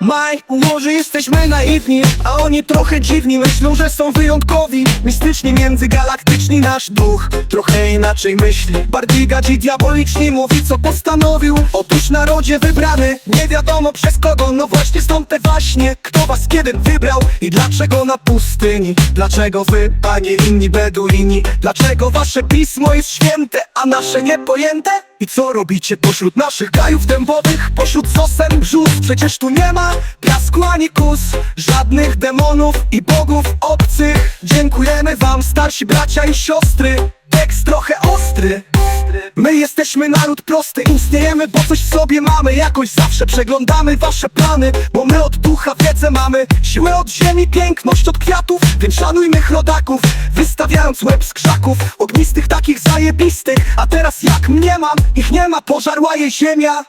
Maj, może jesteśmy naiwni, a oni trochę dziwni. Myślą, że są wyjątkowi Mistycznie międzygalaktyczni nasz duch. Trochę inaczej myśli. Bardziej gadzi diaboliczni mówi co postanowił. Otóż narodzie wybrany Nie wiadomo przez kogo. No właśnie stąd te właśnie Kto was kiedy wybrał i dlaczego na pustyni? Dlaczego wy, a nie inni beduini? Dlaczego wasze pismo jest święte, a nasze niepojęte? I co robicie pośród naszych gajów dębowych? Pośród sosen brzus Przecież tu nie ma piasku ani kus. Żadnych demonów i bogów obcych. Dziękujemy wam starsi bracia i siostry. Tekst trochę ostry. My jesteśmy naród prosty, istniejemy, bo coś w sobie mamy. Jakoś zawsze przeglądamy wasze plany Bo my od ducha wiedzę mamy. Siłę od ziemi, piękność od kwiatów Więc szanujmy chrodaków Wystawiając łeb z krzaków Ognistych takich A teraz jak mnie mam, ich nie ma, pożarła je ziemia